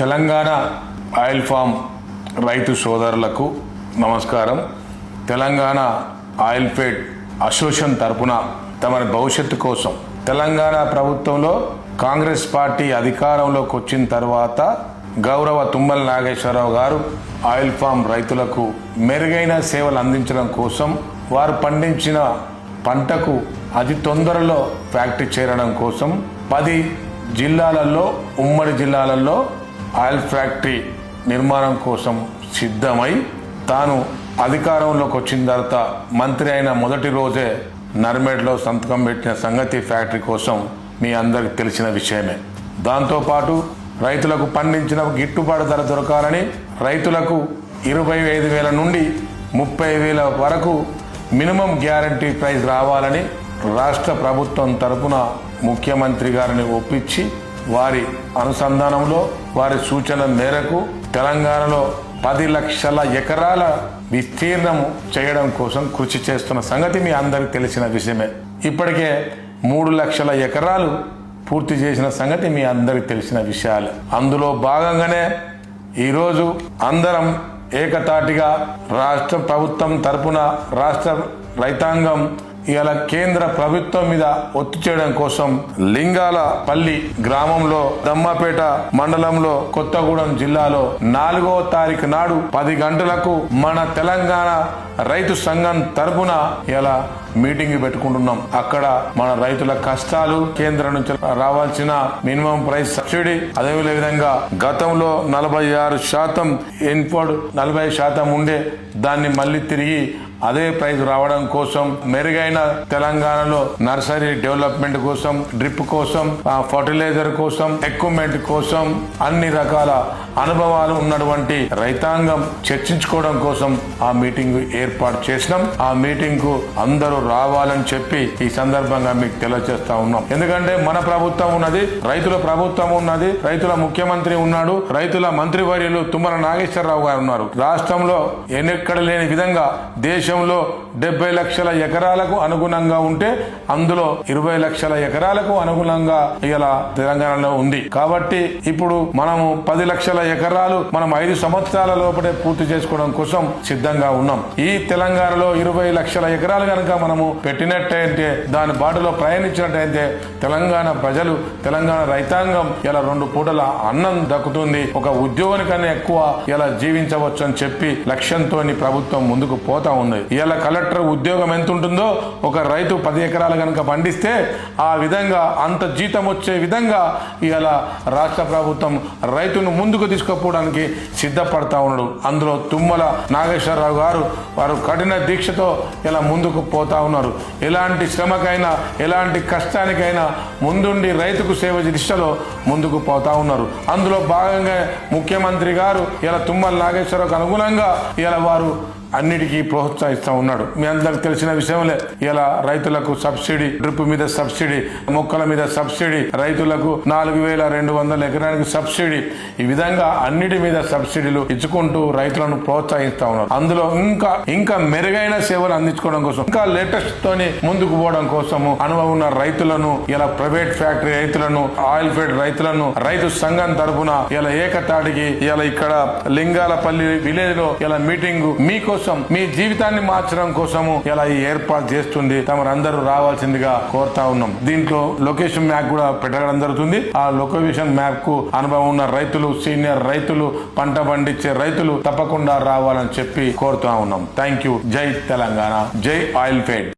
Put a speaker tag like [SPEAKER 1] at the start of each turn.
[SPEAKER 1] Telangana oil form రైతు సోదరులకు నమస్కారం. తెలంగాణ ఆయిల్ ఫెడ్ అసోసియేషన్ తరపున తమ భవిష్యత్తు కోసం తెలంగాణ ప్రభుత్వంలో కాంగ్రెస్ పార్టీ అధికారంలోకి వచ్చిన తర్వాత గౌరవ తుమ్మల నాగేశ్వరరావు గారు ఆయిల్ ఫామ్ రైతులకు మెరుగైన సేవలు అందించడం కోసం వారు పండించిన పంటకు అతి తొందరలో ఫ్యాక్టరీ చేరడం కోసం పది జిల్లాలలో ఉమ్మడి జిల్లాలలో ఆయిల్ ఫ్యాక్టరీ నిర్మాణం కోసం సిద్ధమై తాను అధికారంలోకి వచ్చిన తర్వాత మంత్రి అయిన మొదటి రోజే నర్మేడ్లో సంతకం పెట్టిన సంగతి ఫ్యాక్టరీ కోసం మీ అందరికి తెలిసిన విషయమే. దాంతోపాటు రైతులకు పండించిన గిట్టుబాటు ధర దొరకాలని రైతులకు ఇరవై ఐదు వేల నుండి ముప్పై వేల వరకు మినిమం గ్యారంటీ ప్రైస్ రావాలని రాష్ట్ర ప్రభుత్వం తరపున ముఖ్యమంత్రి గారిని ఒప్పించి వారి అనుసంధానంలో వారి సూచన మేరకు తెలంగాణలో పది లక్షల ఎకరాల విస్తీర్ణం చేయడం కోసం కృషి చేస్తున్న సంగతి మీ అందరికి తెలిసిన విషయమే. ఇప్పటికే మూడు లక్షల ఎకరాలు పూర్తి చేసిన సంగతి మీ అందరికి తెలిసిన విషయాలు. అందులో భాగంగానే ఈరోజు అందరం ఏకతాటిగా రాష్ట్ర ప్రభుత్వం తరపున రాష్ట్ర రైతాంగం ఇవాళ కేంద్ర ప్రభుత్వం మీద ఒత్తి చేయడం కోసం లింగాల పల్లి గ్రామంలో దమ్మపేట మండలంలో కొత్తగూడెం జిల్లాలో నాలుగవ తారీఖు నాడు పది గంటలకు మన తెలంగాణ రైతు సంఘం తరపున ఇలా మీటింగ్ పెట్టుకుంటున్నాం. అక్కడ మన రైతుల కష్టాలు కేంద్రం నుంచి రావాల్సిన మినిమం ప్రైస్ సబ్సిడీ అదే విధంగా గతంలో నలభై ఆరు శాతం ఇన్పుట్ నలభై శాతం ఉండే దాన్ని మళ్ళీ తిరిగి అదే ప్రైజ్ రావడం కోసం మెరుగైన తెలంగాణలో నర్సరీ డెవలప్మెంట్ కోసం డ్రిప్ కోసం ఆ ఫర్టిలైజర్ కోసం ఎక్విప్మెంట్ కోసం అన్ని రకాల అనుభవాలు ఉన్నటువంటి రైతాంగం చర్చించుకోవడం కోసం ఆ మీటింగ్ ఏర్పాటు చేసినాం. ఆ మీటింగ్కు అందరూ రావాలని చెప్పి ఈ సందర్భంగా మీకు తెలియజేస్తా ఉన్నాం. ఎందుకంటే మన ప్రభుత్వం ఉన్నది రైతుల ప్రభుత్వం ఉన్నది రైతుల ముఖ్యమంత్రి ఉన్నాడు రైతుల మంత్రివర్యులు తుమ్మల నాగేశ్వరరావు గారు ఉన్నారు. రాష్ట్రంలో ఎన్నెక్కడ లేని విధంగా దేశంలో డెబ్బై లక్షల ఎకరాలకు అనుగుణంగా ఉంటే అందులో ఇరవై లక్షల ఎకరాలకు అనుగుణంగా ఇలా తెలంగాణలో ఉంది. కాబట్టి ఇప్పుడు మనము పది లక్షల ఎకరాలు మనం ఐదు సంవత్సరాల లోపలే పూర్తి చేసుకోవడం కోసం సిద్ధంగా ఉన్నాం. ఈ తెలంగాణలో ఇరవై లక్షల ఎకరాలు కనుక మనము పెట్టినట్టయితే దాని బాటలో ప్రయాణించినట్టయితే తెలంగాణ ప్రజలు తెలంగాణ రైతాంగం ఇలా రెండు పూటల అన్నం దక్కుతుంది. ఒక ఉద్యోగానికన్నా ఎక్కువ ఇలా జీవించవచ్చు అని చెప్పి లక్ష్యంతో ప్రభుత్వం ముందుకు పోతా ఉంది. ఇలా కలెక్టర్ ఉద్యోగం ఎంత ఉంటుందో ఒక రైతు పది ఎకరాలు కనుక పండిస్తే ఆ విధంగా అంత జీతం వచ్చే విధంగా ఇలా రాష్ట్ర ప్రభుత్వం రైతును ముందుకు తీసుకుపోవడానికి సిద్ధపడతా ఉన్నాడు. అందులో తుమ్మల నాగేశ్వరరావు గారు వారు కఠిన దీక్షతో ఇలా ముందుకు పోతా ఉన్నారు. ఎలాంటి శ్రమకైనా ఎలాంటి కష్టానికైనా ముందుండి రైతుకు సేవ దిశలో ముందుకు పోతా ఉన్నారు. అందులో భాగంగా ముఖ్యమంత్రి గారు ఇలా తుమ్మల నాగేశ్వరరావుకు అనుగుణంగా ఇలా వారు అన్నిటికీ ప్రోత్సహిస్తూ ఉన్నాడు. మీ అందరికి తెలిసిన విషయంలే ఇలా రైతులకు సబ్సిడీ డ్రిప్ మీద సబ్సిడీ మొక్కల మీద సబ్సిడీ రైతులకు నాలుగు వేల రెండు వందల ఎకరానికి సబ్సిడీ ఈ విధంగా అన్నిటి మీద సబ్సిడీలు ఇచ్చుకుంటూ రైతులను ప్రోత్సహిస్తూ ఉన్నారు. అందులో ఇంకా ఇంకా మెరుగైన సేవలు అందించుకోవడం కోసం ఇంకా లేటెస్ట్ తోని ముందుకు పోవడం కోసము అనుభవం ఉన్న రైతులను ఇలా ప్రైవేట్ ఫ్యాక్టరీ రైతులను ఆయిల్ ఫీల్డ్ రైతులను రైతు సంఘం తరపున ఇలా ఏకతాటికి ఇలా ఇక్కడ లింగాలపల్లి విలేజ్లో ఇలా మీటింగ్ మీకోసం మీ జీవితాన్ని మార్చడం కోసము ఇలా ఈ ఏర్పాటు చేస్తుంది. తమరందరూ రావాల్సిందిగా కోరుతా ఉన్నాం. దీంట్లో లొకేషన్ మ్యాప్ కూడా పెట్టడం జరుగుతుంది. ఆ లొకేషన్ మ్యాప్కు అనుభవం ఉన్న రైతులు సీనియర్ రైతులు పంట పండించే రైతులు తప్పకుండా రావాలని చెప్పి కోరుతా ఉన్నాం. Thank you. జై తెలంగాణ. జై ఆయిల్ ఫెడ్.